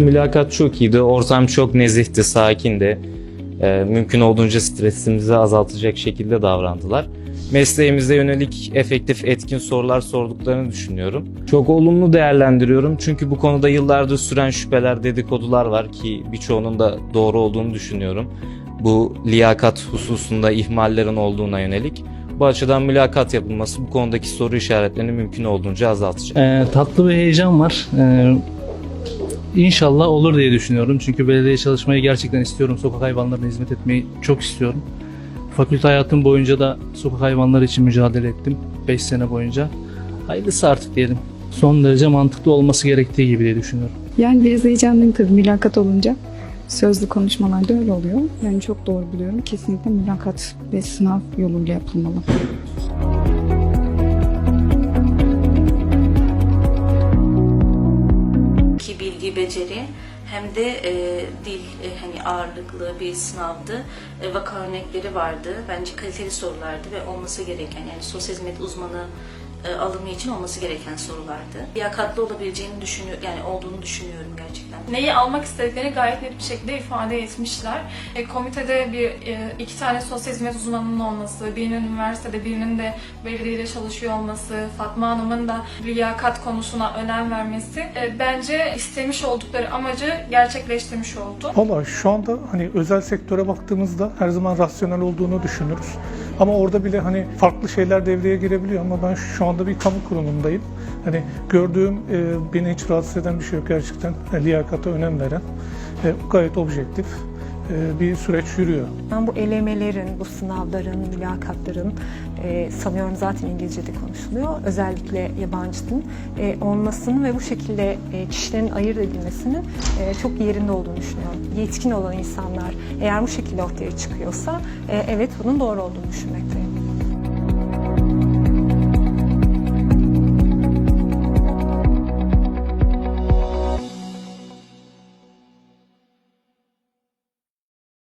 mülakat çok iyiydi. Ortam çok nezihti, sakindi. Ee, mümkün olduğunca stresimizi azaltacak şekilde davrandılar. Mesleğimize yönelik efektif, etkin sorular sorduklarını düşünüyorum. Çok olumlu değerlendiriyorum çünkü bu konuda yıllardır süren şüpheler, dedikodular var ki birçoğunun da doğru olduğunu düşünüyorum. Bu liyakat hususunda ihmallerin olduğuna yönelik. Bu açıdan mülakat yapılması bu konudaki soru işaretlerini mümkün olduğunca azaltacak. Ee, tatlı bir heyecan var. Ee, inşallah olur diye düşünüyorum. Çünkü belediye çalışmayı gerçekten istiyorum. Sokak hayvanlarına hizmet etmeyi çok istiyorum. Fakülte hayatım boyunca da sokak hayvanları için mücadele ettim. 5 sene boyunca. Hayırlısı artık diyelim. Son derece mantıklı olması gerektiği gibi diye düşünüyorum. Yani biraz heyecanlıyım tabii mülakat olunca. Sözlü konuşmalarda öyle oluyor. Yani çok doğru buluyorum. Kesinlikle mülakat ve sınav yoluyla yapılmalı. Bilgi beceri hem de e, dil e, hani ağırlıklı bir sınavdı. E, vaka örnekleri vardı. Bence kaliteli sorulardı ve olması gereken yani sosyal hizmet uzmanı e, alımı için olması gereken sorulardı. Liyakatlı olabileceğini düşünüyor yani olduğunu düşünüyorum gerçekten. Neyi almak istedikleri gayet net bir şekilde ifade etmişler. E, komitede bir e, iki tane sosyal hizmet uzmanının olması, birinin üniversitede, birinin de belediyede çalışıyor olması, Fatma Hanım'ın da liyakat konusuna önem vermesi e, bence istemiş oldukları amacı gerçekleştirmiş oldu. Valla şu anda hani özel sektöre baktığımızda her zaman rasyonel olduğunu düşünürüz. Ama orada bile hani farklı şeyler devreye girebiliyor ama ben şu anda bir kamu kurumundayım. Hani gördüğüm e, beni hiç rahatsız eden bir şey yok gerçekten. E, liyakata önem veren, e, gayet objektif e, bir süreç yürüyor. Ben bu elemelerin, bu sınavların, mülakatların e, sanıyorum zaten İngilizce'de konuşuluyor. Özellikle yabancı dilin e, olmasının ve bu şekilde e, kişilerin ayırt edilmesinin e, çok yerinde olduğunu düşünüyorum. Yetkin olan insanlar eğer bu şekilde ortaya çıkıyorsa e, evet bunun doğru olduğunu düşünmekteyim.